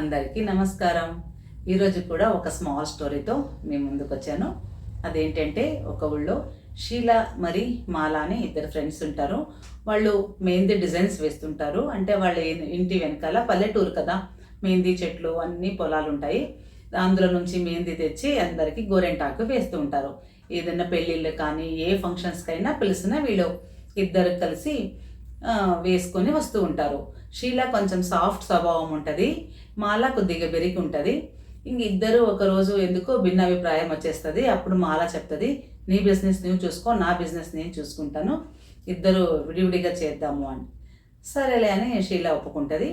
అందరికీ నమస్కారం. ఈరోజు కూడా ఒక స్మాల్ స్టోరీతో మీ ముందుకు వచ్చాను అదేంటంటే ఒక ఊళ్ళో షీల మరి మాలా అని ఇద్దరు ఫ్రెండ్స్ ఉంటారు. వాళ్ళు మెహందీ డిజైన్స్ వేస్తుంటారు. అంటే వాళ్ళ ఇంటి వెనకాల పల్లెటూరు కదా. మెహందీ చెట్లు అన్ని పొలాలు ఉంటాయి. అందులో నుంచి మెహందీ తెచ్చి అందరికీ గోరెంటాకు వేస్తూ ఉంటారు. ఏదైనా పెళ్ళిళ్ళు కానీ ఏ ఫంక్షన్స్కైనా పిలిచినా వీళ్ళు ఇద్దరు కలిసి వేసుకొని వస్తూ ఉంటారు. షీల కొంచెం సాఫ్ట్ స్వభావం ఉంటుంది. మాల కొద్దిగా పెరిగి ఉంటుంది. ఇంక ఇద్దరు ఒకరోజు ఎందుకో భిన్నాభిప్రాయం వచ్చేస్తుంది. అప్పుడు మాల చెప్తుంది నీ బిజినెస్ నువ్వు చూసుకో నా బిజినెస్ నేను చూసుకుంటాను. ఇద్దరు విడివిడిగా చేద్దాము అని. సరేలే అని షీల ఒప్పుకుంటుంది.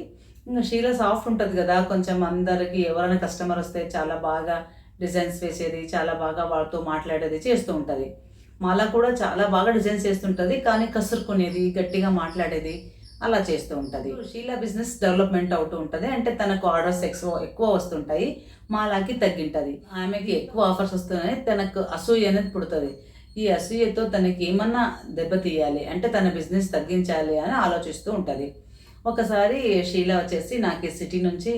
ఇంకా షీల సాఫ్ట్ ఉంటుంది కదా కొంచెం అందరికీ ఎవరైనా కస్టమర్ వస్తే చాలా బాగా డిజైన్స్ వేసేది చాలా బాగా వాళ్ళతో మాట్లాడేది చేస్తూ ఉంటుంది. మాల కూడా చాలా బాగా డిజైన్స్ చేస్తుంటుంది కానీ కసురుకునేది గట్టిగా మాట్లాడేది అలా చేస్తూ ఉంటుంది. షీలా బిజినెస్ డెవలప్మెంట్ అవుతూ ఉంటుంది. అంటే తనకు ఆర్డర్స్ ఎక్కువ ఎక్కువ వస్తుంటాయి. మాలాకి తగ్గింటుంది. ఆమెకి ఎక్కువ ఆఫర్స్ వస్తున్నాయి. తనకు అసూయ అనేది పుడుతుంది. ఈ అసూయతో తనకి ఏమన్నా దెబ్బతీయాలి అంటే తన బిజినెస్ తగ్గించాలి అని ఆలోచిస్తూ ఉంటుంది. ఒకసారి షీలా వచ్చేసి నాకు ఈ సిటీ నుంచి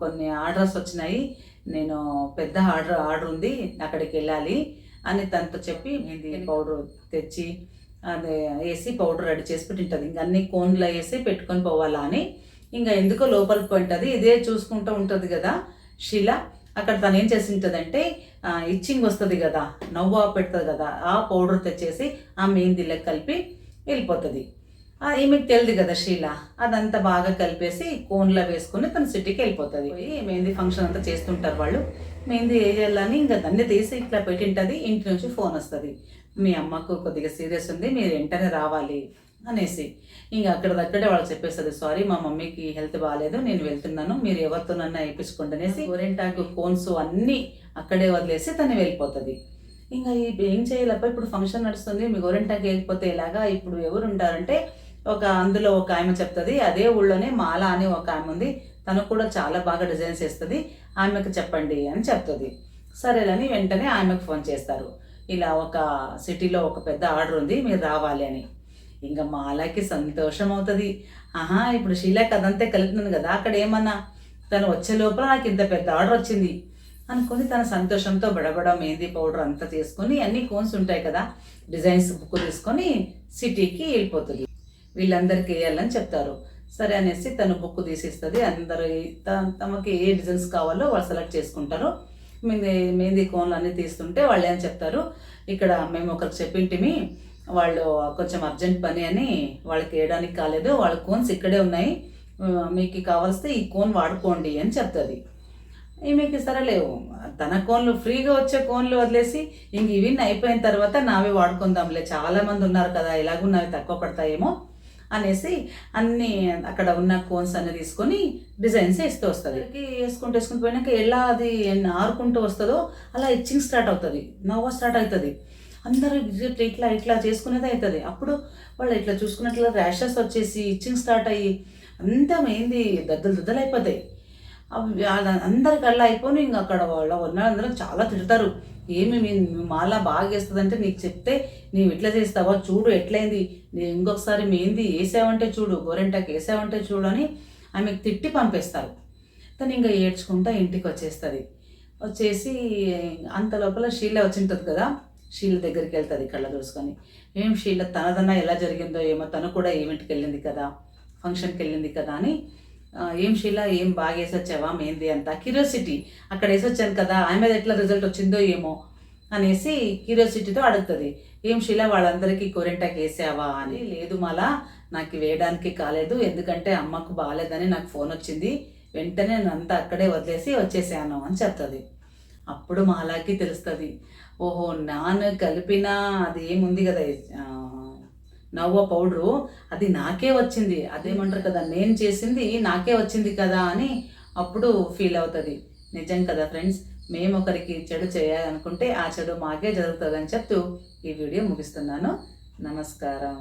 కొన్ని ఆర్డర్స్ వచ్చినాయి. నేను పెద్ద ఆర్డర్ ఆర్డర్ ఉంది. అక్కడికి వెళ్ళాలి అని తనతో చెప్పి పౌడర్ తెచ్చి అదే వేసి పౌడర్ రెడీ చేసి పెట్టింటుంది. ఇంక అన్ని కోన్లో వేసి పెట్టుకొని పోవాలా అని. ఇంకా ఎందుకో లోపలికి పోయింటుంది. ఇదే చూసుకుంటూ ఉంటుంది కదా శిల. అక్కడ తను ఏం చేసి ఉంటుందంటే ఇచ్చింగ్ వస్తుంది కదా నవ్వు పెడుతుంది కదా ఆ పౌడర్ తెచ్చేసి ఆ మెహందీలో కలిపి వెళ్ళిపోతుంది. ఆ, ఈమెకి తెలియదు కదా శీల. అదంతా బాగా కలిపేసి కోన్లో వేసుకుని తన సిటీకి వెళ్ళిపోతుంది. మెహందీ ఫంక్షన్ అంతా చేస్తుంటారు వాళ్ళు. మెహందీ వేయాలని ఇంకా దాన్ని తీసి ఇట్లా పెట్టింటది. ఇంటి నుంచి ఫోన్ వస్తుంది. మీ అమ్మకు కొద్దిగా సీరియస్ ఉంది మీరు వెంటనే రావాలి అనేసి. ఇంకా అక్కడ దక్కడే వాళ్ళు చెప్పేస్తుంది సారీ మా మమ్మీకి హెల్త్ బాగాలేదు నేను వెళ్తున్నాను మీరు ఎవరితోనన్నా వేయించుకోండి అనేసి. గోరెంటాకు ఫోన్స్ అన్నీ అక్కడే వదిలేసి తను వెళ్ళిపోతుంది. ఇంకా ఈ ఏం చేయాలప్ప ఇప్పుడు ఫంక్షన్ నడుస్తుంది మీ గోరెంటాకి వెళ్ళిపోతే ఇలాగా ఇప్పుడు ఎవరు ఉంటారంటే ఒక అందులో ఒక ఆమె చెప్తుంది అదే ఊళ్ళోనే మాల అని ఒక ఆమె ఉంది తను కూడా చాలా బాగా డిజైన్స్ వేస్తుంది ఆమెకు చెప్పండి అని చెప్తుంది. సరేలని వెంటనే ఆమెకు ఫోన్ చేస్తారు. ఇలా ఒక సిటీలో ఒక పెద్ద ఆర్డర్ ఉంది మీరు రావాలి అని. ఇంకా మాలకి సంతోషం అవుతుంది ఆహా ఇప్పుడు షీలాకి అదంతా కలుపుతుంది కదా అక్కడ ఏమన్నా తను వచ్చే లోపల నాకు ఇంత పెద్ద ఆర్డర్ వచ్చింది అనుకొని తన సంతోషంతో బడబడ మెహందీ పౌడర్ అంతా తీసుకొని అన్ని కోన్స్ ఉంటాయి కదా డిజైన్స్ బుక్ తీసుకొని సిటీకి వెళ్ళిపోతుంది. వీళ్ళందరికీ వేయాలని చెప్తారు. సరే అనేసి తను బుక్ తీసిస్తుంది. అందరూ త- తమకి ఏ డిజైన్స్ కావాలో వాళ్ళు సెలెక్ట్ చేసుకుంటారు. మెహందీ మెహందీ కోన్లు అన్నీ తీస్తుంటే వాళ్ళు ఏం చెప్తారు? ఇక్కడ మేము ఒకరికి చెప్పింటిమి వాళ్ళు కొంచెం అర్జెంట్ పని అని వాళ్ళకి వేయడానికి కాలేదు వాళ్ళ కోన్స్ ఇక్కడే ఉన్నాయి మీకు కావాల్స్తే ఈ కోన్ వాడుకోండి అని చెప్తుంది. ఈమెకి సరలేవు తన కోన్లు ఫ్రీగా వచ్చే కోన్లు వదిలేసి ఇంక ఇవి అయిపోయిన తర్వాత నావి వాడుకుందాంలే. చాలామంది ఉన్నారు కదా ఎలాగూ నావి తక్కువ పడతాయేమో. అనేసి అన్ని అక్కడ ఉన్న కోన్స్ అన్ని తీసుకొని డిజైన్స్ వేస్తూ వస్తుంది. వేసుకుంటూ వేసుకుంటూ పోయినాక ఎలా అది ఆరుకుంటూ వస్తుందో అలా ఇచ్చింగ్ స్టార్ట్ అవుతుంది. నవ్వ స్టార్ట్ అవుతుంది. అందరూ ఇట్లా ఇట్లా ఇట్లా చేసుకునేది అవుతుంది. అప్పుడు వాళ్ళు ఇట్లా చూసుకున్నట్లు ర్యాషెస్ వచ్చేసి ఇచ్చింగ్ స్టార్ట్ అయ్యి అంతా ఏంది దద్దలు దద్దలు అయిపోతాయి. అందరికి అలా అయిపోయి ఇంక అక్కడ వాళ్ళ ఉన్నందరూ చాలా తిడతారు. ఏమి మీ మాలా మాల బాగా వేస్తుందంటే నీకు చెప్తే నీవు ఇట్లా చేస్తావా? చూడు ఎట్లయింది ఇంకొకసారి మేంది వేసావంటే చూడు గోరెంటాకి వేసావంటే చూడు అని ఆమెకు తిట్టి పంపేస్తారు. తను ఇంకా ఏడ్చుకుంటా ఇంటికి వచ్చేస్తుంది. వచ్చేసి అంత లోపల షీల వచ్చింటుంది కదా షీల దగ్గరికి వెళ్తుంది కళ్ళ చూసుకొని ఏం షీల తనదన్నా ఎలా జరిగిందో ఏమో తను కూడా ఈవెంట్కి వెళ్ళింది కదా ఫంక్షన్కి వెళ్ళింది కదా అని ఏం షీలా ఏం బాగా వేసొచ్చావా మేంది అంత క్యూరియాసిటీ. అక్కడ వేసొచ్చాను కదా ఆమె ఎట్లా రిజల్ట్ వచ్చిందో ఏమో అనేసి క్యూరియాసిటీతో అడుగుతుంది. ఏం షీల వాళ్ళందరికీ కొరెంటాకి వేసావా అని. లేదు మళ్ళా నాకు వేయడానికి కాలేదు ఎందుకంటే అమ్మకు బాగాలేదని నాకు ఫోన్ వచ్చింది. వెంటనే నేను అంతా అక్కడే వదిలేసి వచ్చేసాను అని చెప్తుంది. అప్పుడు మాలాకి తెలుస్తుంది. ఓహో నాన్న కలిపిన అది ఏముంది కదా నవ్వ పౌడరు అది నాకే వచ్చింది. అదేమంటారు కదా నేను చేసింది నాకే వచ్చింది కదా అని అప్పుడు ఫీల్ అవుతుంది. నిజం కదా ఫ్రెండ్స్ మేము ఒకరికి చెడు చేయాలనుకుంటే ఆ చెడు మాకే జరుగుతుంది అని చెప్తూ ఈ వీడియో ముగిస్తున్నాను. నమస్కారం.